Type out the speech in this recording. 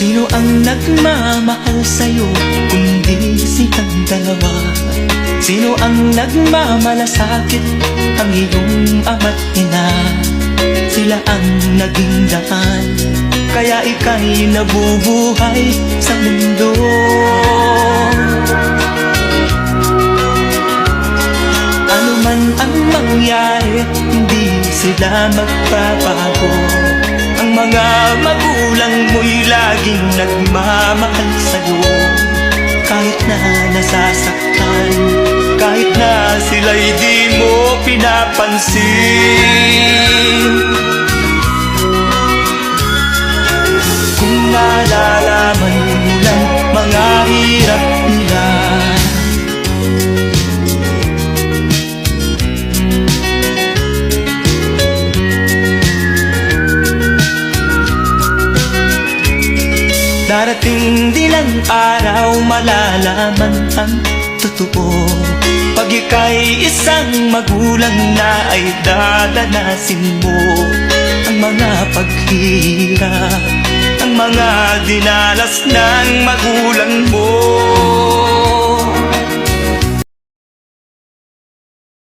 Sino ang nagmamahal sa'yo kundi silang dalawa? Sino ang nagmamalasakit ang iyong ama't ina? Sila ang naging daan Kaya ika'y nabubuhay sa mundo Ano man ang mangyari, hindi sila magpapago laging nagmamahal sa'yo. Kahit na nasasaktan, kahit na sila'y di mo pinapansin. Kung nalalaman Darating din ang araw malalaman ang totoo. Pag ika'y isang magulang na ay dadanasin mo Ang mga paghihirap Ang mga dinalas ng magulang mo